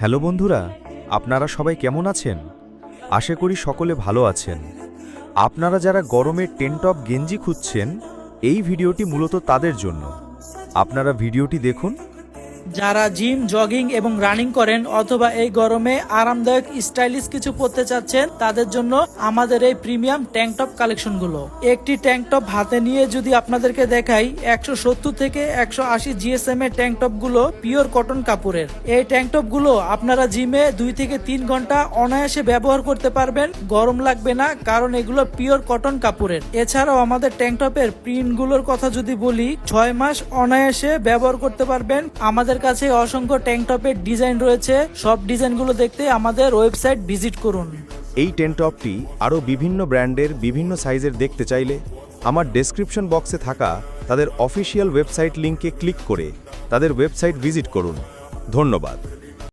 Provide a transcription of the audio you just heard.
Hello বন্ধুরা, আপনারা সবাই কেমন আছেন? আশা করি সকলে ভালো আছেন। আপনারা যারা গরমে টেনটপ গেঞ্জি খুঁজছেন, এই ভিডিওটি মূলত তাদের জন্য। আপনারা ভিডিওটি দেখুন যারা জিম, জগিং এবং রানিং করেন অথবা এই গরমে আরামদায়ক স্টাইলিশ কিছু পরতে চাচ্ছেন, তাদের জন্য আমাদের এই প্রিমিয়াম ট্যাঙ্ক টপ কালেকশনগুলো একটি ট্যাঙ্ক টপ হাতে নিয়ে যদি আপনাদেরকে দেখাই, একশো সত্তর থেকে একশো আশি জিএসএম এর ট্যাঙ্ক টপগুলো পিওর কটন কাপড়ের। এই ট্যাঙ্ক টপগুলো আপনারা জিমে দুই থেকে তিন ঘণ্টা অনায়াসে ব্যবহার করতে পারবেন, গরম লাগবে না, কারণ এগুলো পিওর কটন কাপড়ের। এছাড়াও আমাদের ট্যাঙ্ক টপের প্রিন্টগুলোর কথা যদি বলি, ছয় মাস অনায়াসে ব্যবহার করতে পারবেন আমাদের কাছে অসংখ্য ট্যাঙ্ক টপের ডিজাইন রয়েছে। সব ডিজাইনগুলো দেখতে আমাদের ওয়েবসাইট ভিজিট করুন। এই টেনটপটি আরও বিভিন্ন ব্র্যান্ডের বিভিন্ন সাইজের দেখতে চাইলে আমার ডেসক্রিপশন বক্সে থাকা তাদের অফিসিয়াল ওয়েবসাইট লিঙ্কে ক্লিক করে তাদের ওয়েবসাইট ভিজিট করুন। ধন্যবাদ।